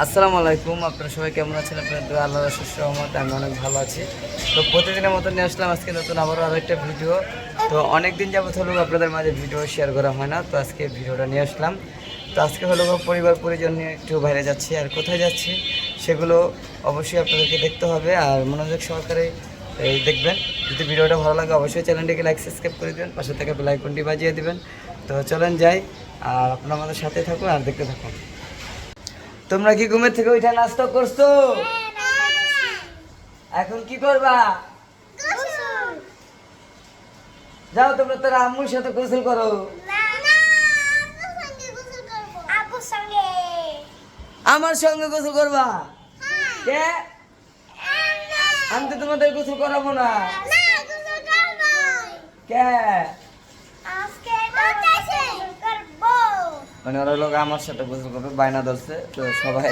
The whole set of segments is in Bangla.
আসসালামু আলাইকুম, আপনারা সবাই কেমন আছেন? আপনার দোয়া আল্লাহ রহমত আমি অনেক ভালো আছি। তো প্রতিদিনের মতো নিয়ে আসলাম আজকে নতুন আবারও আরও একটা ভিডিও। তো অনেক দিন যাবত হলো আপনাদের মাঝে ভিডিও শেয়ার করা হয় না, তো আজকে ভিডিওটা নিয়ে আসলাম। তো আজকে হলো পরিবার পরিজন নিয়ে একটু বাইরে যাচ্ছি, আর কোথায় যাচ্ছি সেগুলো অবশ্যই আপনাদেরকে দেখতে হবে, আর মনোযোগ সহকারে এই দেখবেন। যদি ভিডিওটা ভালো লাগে অবশ্যই চ্যানেলটিকে লাইক সাবস্ক্রাইব করে দেবেন, পাশে থেকে বেল আইকনটি বাজিয়ে দেবেন। তো চলেন যাই, আর আপনারা আমাদের সাথে থাকুন আর দেখতে থাকুন। তোমরা কি ঘুমের থেকে ওইটা নাস্তা করছ? এখন কি করবা? যাও, তোমরা তোর আম্মুর সাথে গোসল করো। আমার সঙ্গে গোসল করবা? কে? আমি তো তোমাদের গোসল করাবো না। কে? মানে ওরা লোক আমার সাথে গোসল করবে, বায়না ধরছে, তো সবাই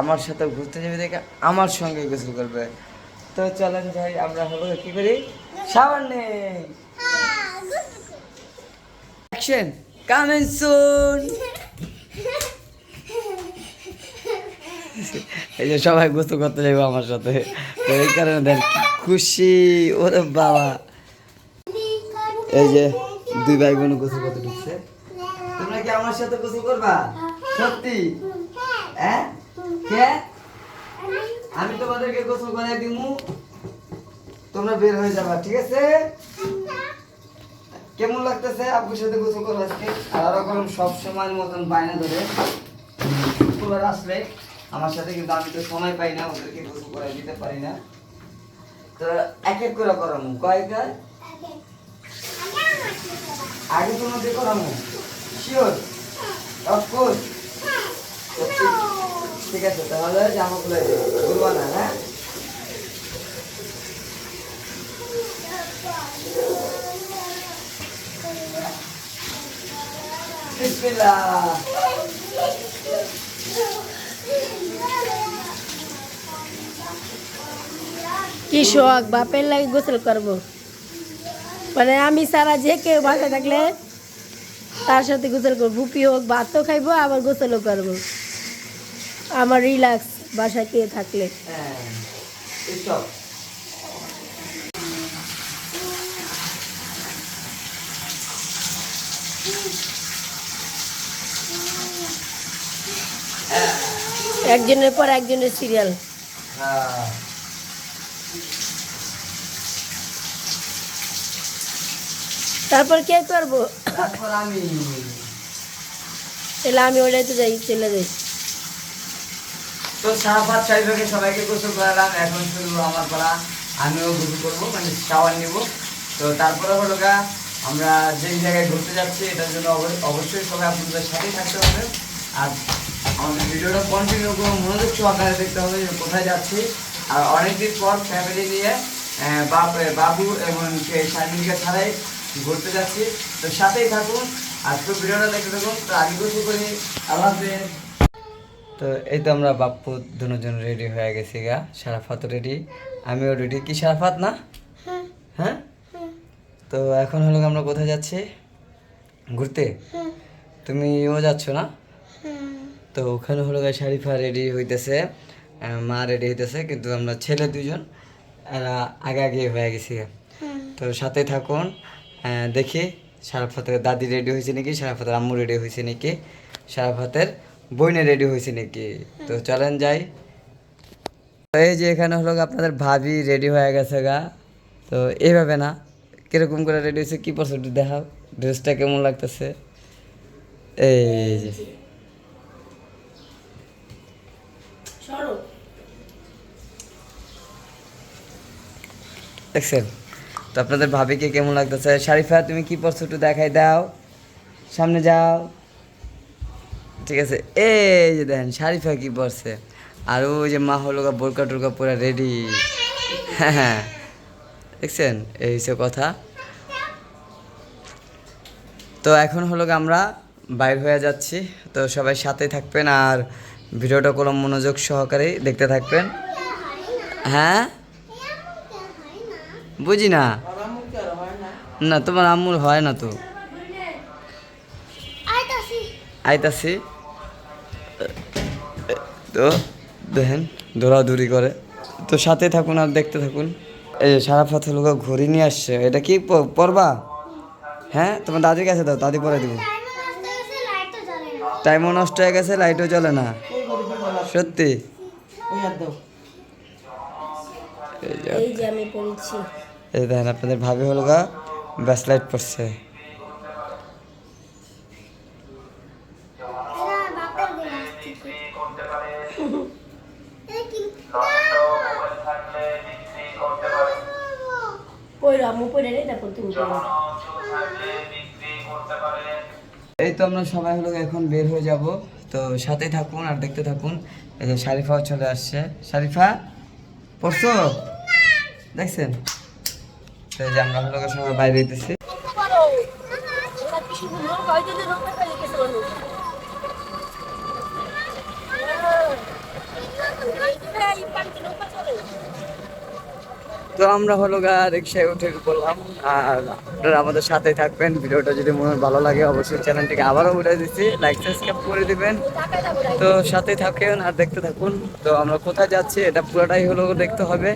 আমার সাথে ঘুরতে যাবে দেখে আমার সঙ্গে গোসল করবে। তো চলেন যাই আমরা হলো কি করি? সাবান নেই। অ্যাকশন কামেন সুন এই যে সবাই গোসল করতে যাবে আমার সাথে। তো এই কারণে কি খুশি, ওরে বাবা। এই যে দুই ভাই বোন গোসল করতে ঢুকছে। তোমরা কি আমার সাথে গোসল করবা? সত্যি? হ্যাঁ? কে? আমি তোমাদেরকে গোসল করে দিমু তোমরা বের হয়ে যাবা, ঠিক আছে? কেমন লাগতেছে আপুর সাথে গোসল করব আজকে? আর ওরকম সব সময়ের মতন বায়না ধরে। শুক্রবার আসলে আমার সাথে কিন্তু আমি তো সময় পাই না, ওদেরকে গোসল করে দিতে পারি না। তো এক এক করে করামু। কয়টা আগে তোমাদের করামু শিওর অফকোর্স ঠিক আছে, তাহলে জামা খুলে বলব না হ্যাঁ? কি শখ? বাপের লাগে গোসল করব। মানে আমি সারা যে কেউ বাসায় থাকলে তার সাথে গোসল করব। ভুপি হোক ভাতও খাইবো, আবার গোসলও করব। আমার রিল্যাক্স বাসায় কে থাকলে। একজনের পর একজনের সিরিয়াল হ্যাঁ। তারপর কে করব? তাহলে আমি ওটাইতে যাই, চলে যাই। তো সাহাবাদ সাহেবকে সবাইকে গোসল করালাম, এখন শুরু আমার পালা, আমিও গোসল করব মানে শাওয়ার নিব। তো তারপরে হলো গা, আমরা যে জায়গায় ঘুরতে যাচ্ছি, এটার জন্য অব- অবশ্যই সবাই আপনাদের সাথেই থাকতে হবে। আর আমাদের ভিডিওটা কন্টিনিউ করে মনোযোগ সহকারে দেখতে হবে যে কোথায় যাচ্ছি। আর অনেকদিন পর ফ্যামিলি নিয়ে বাপ বাবু এবং শারমিনকে ছাড়াই ঘুরতে যাচ্ছি। তো সাথেই থাকুন আর তো ভিডিওটা দেখতে থাকুন। তো আগে গোসল করি। আল্লাহ তো এই তো আমরা বাপ্পু দুজন রেডি হয়ে গেছি গা। সারাফাত রেডি আমিও রেডি কি সারাফাত না? হ্যাঁ। তো এখন হলো আমরা কোথায় যাচ্ছি? ঘুরতে? তুমিও যাচ্ছ না? তো ওখানে হলো গা শারিফা রেডি হইতেছে। মা রেডি হইতেছে। কিন্তু আমরা ছেলে দুজন এরা আগে আগে হয়ে গেছি তো সাথে থাকুন। দেখি সারাফাতের দাদি রেডি হয়েছে নাকি সারাফাতের আম্মু রেডি হয়েছে নাকি সারাফাতের বইনে রেডি হয়েছে নাকি? তো চলেন যাই। এই যে এখানে হলো আপনাদের ভাবি রেডি হয়ে গেছে গা। তো এইভাবে না কীরকম করে রেডি হয়েছে কি একটু দেখাও। ড্রেসটা কেমন লাগতেছে? এই যে। দেখছেন? তো আপনাদের ভাবিকে কেমন লাগতেছে? শারিফা, তুমি কি পরছো একটু দেখাই দাও। সামনে যাও। ঠিক আছে, এই যে দেখেন, শারিফা কি পড়ছে। আর ওই যে মা হলো বোরকা টোরকা পুরো রেডি। হ্যাঁ হ্যাঁ। দেখছেন? এই সব কথা। তো এখন হলো আমরা বাইর হয়ে যাচ্ছি। তো সবাই সাথে থাকবেন আর ভিডিওটা কোনো মনোযোগ সহকারে দেখতে থাকবেন। হ্যাঁ? বুঝি না? না তোমার আম্মুর হয় না তো। আইতাছি। তো দেখেন দৌড়াদৌড়ি করে। তো সাথে থাকুন আর দেখতে থাকুন। এই যে সারা লোক ঘড়ি নিয়ে আসছে এটা কি পরবা? হ্যাঁ তোমার দাদির কাছে দাও দাদি পরে দিব। টাইমও নষ্ট হয়ে গেছে লাইটও চলে না। সত্যি? এই যে আমি পড়েছি। এই দেখেন আপনাদের ভাবি হলো গা ব্যাস পড়ছে এই তো আমরা সবাই হলো এখন বের হয়ে যাব। তো সাথে থাকুন আর দেখতে থাকুন। এই যে শারিফাও চলে আসছে। শারিফা পড়ছো? দেখছেন? তো যে আমরা হলো গা বাইরে চলে তো আমরা হলো গা রিক্সায় উঠে বললাম আর আপনারা আমাদের সাথে থাকবেন। ভিডিওটা যদি মনে ভালো লাগে, অবশ্যই চ্যানেলটিকে আবারও উঠে দিচ্ছি। লাইক সাবস্ক্রাইব করে দিবেন। তো সাথে থাকেন আর দেখতে থাকুন। তো আমরা কোথায় যাচ্ছি, এটা পুরোটাই হলো দেখতে হবে।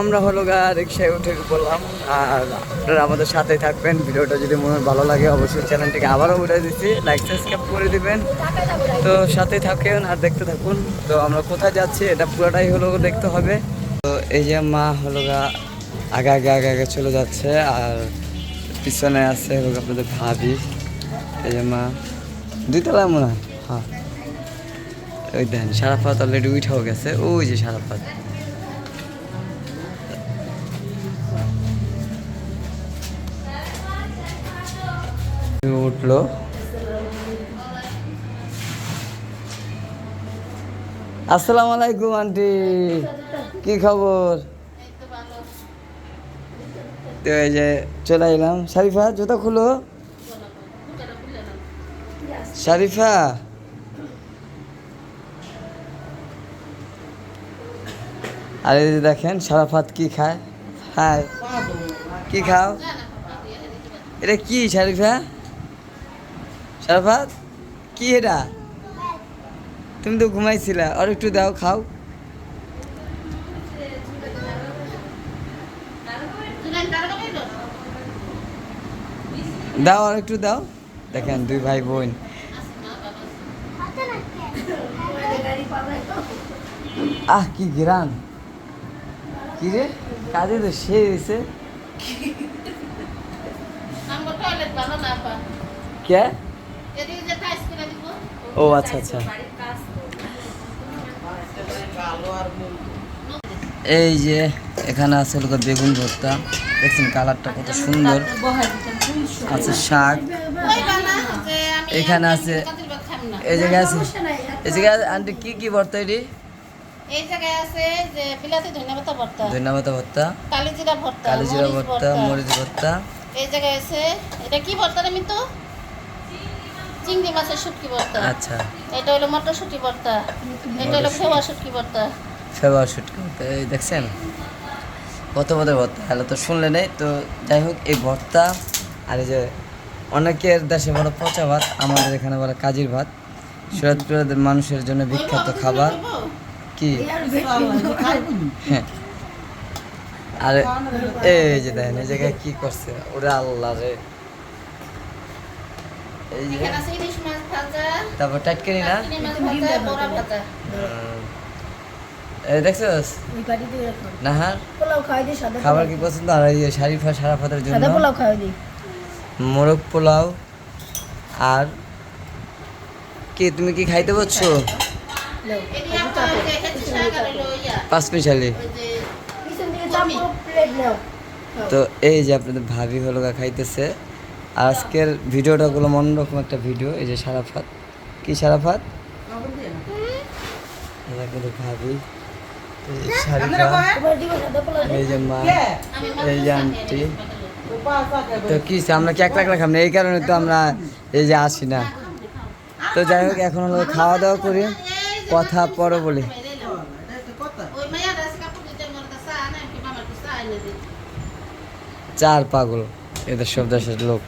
আমরা হলো গা রিক্সায় উঠে পড়লাম আর আপনারা আমাদের সাথে থাকবেন, ভিডিওটা যদি মনে ভালো লাগে, অবশ্যই চ্যানেলটিকে আবারও উঠে দিচ্ছি লাইক সাবস্ক্রাইব করে দিবেন। তো সাথে থাকেন আর দেখতে থাকুন। তো আমরা কোথায় যাচ্ছি, এটা পুরোটাই হলো দেখতে হবে। তো এই যে মা হলো গা আগে আগে আগে আগে চলে যাচ্ছে আর পিছনে আছে হলো আপনাদের ভাবি। এই যে মা, দুইতলায় মনে হয়? হ্যাঁ। ওই দেন, সারাফাত অলরেডি উঠাও গেছে, ওই যে সারাফাত। উঠল আসসালামু আলাইকুম আন্টি কি খবর যে চলে এলাম শারিফা জুতা খুলো শারিফা আর এই দেখেন সারাফাত কি খায় হ্যাঁ কি খাও এটা কি শারিফা সারাফাত কি এটা? তুমি তো ঘুমাইছিলা আর একটু দাও খাও। দাও আর একটু দাও। দেখেন দুই ভাই বোন। আহ কি গ্রান কি রে? কাজে তো সে হয়েছে কে এদিকে যে টাইস করে দিব ও আচ্ছা আচ্ছা। এই যে এখানে আছে গিয়ে বেগুন ভর্তা। দেখছেন কালারটা কত সুন্দর। আছে শাক। আমি এখানে আছে এই জায়গায় আছে এই জায়গায় আন্টি কি কি ভর্তা এটি? এই জায়গায় আছে যে বিলাতি ধনিয়া পাতা ভর্তা। ধন্যবাদ ভর্তা। কালিজিরা ভর্তা কালিজিরা ভর্তা। মরিচ ভর্তা। এই জায়গায় আছে এটা কি ভর্তা রে মিতু? চিংড়ি মাছের শুটকি ভর্তা। আচ্ছা। এটা হলো মটরশুটি ভর্তা এটা হলো খেওয়া শুটকি ভর্তা। ফেবার শুট করতে এই দেখছেন? কত বড় ভর্তা হ্যালো তো শুনলে নেই। তো যাই হোক এই ভর্তা আর এই যে অনেকের দেশে বড় পচা ভাত আমাদের এখানে বলে কাজির ভাত। সুরতপুরের মানুষের জন্য বিখ্যাত খাবার। কি? হ্যাঁ। আর এই যে দেখেন এই জায়গায় কি করছে? ওরে আল্লাহ রে। এই যে। তারপর টাটকানি না? দেখছস নাহার? খাবার কি পছন্দ? আর এই শারিফা সারাফাতের জন্য। মোরগ পোলাও। আর কি তুমি কি খাইতে পারছ পাঁচ মিশালি তো এই যে আপনাদের ভাবি হলো খাইতেছে। আজকের ভিডিওটা গুলো অন্যরকম একটা ভিডিও, এই যে সারাফাত। কি সারাফাত? ভাবি এই যে মা, এই যে আন্টি। তো কি, আমরা কি একলা একলা খাম না? এই কারণে তো আমরা এই যে আসি না। তো যাই হোক, এখন হলো খাওয়া দাওয়া করি। কথা পরে বলি। চার পাগল, এদের সব দেশের লোক।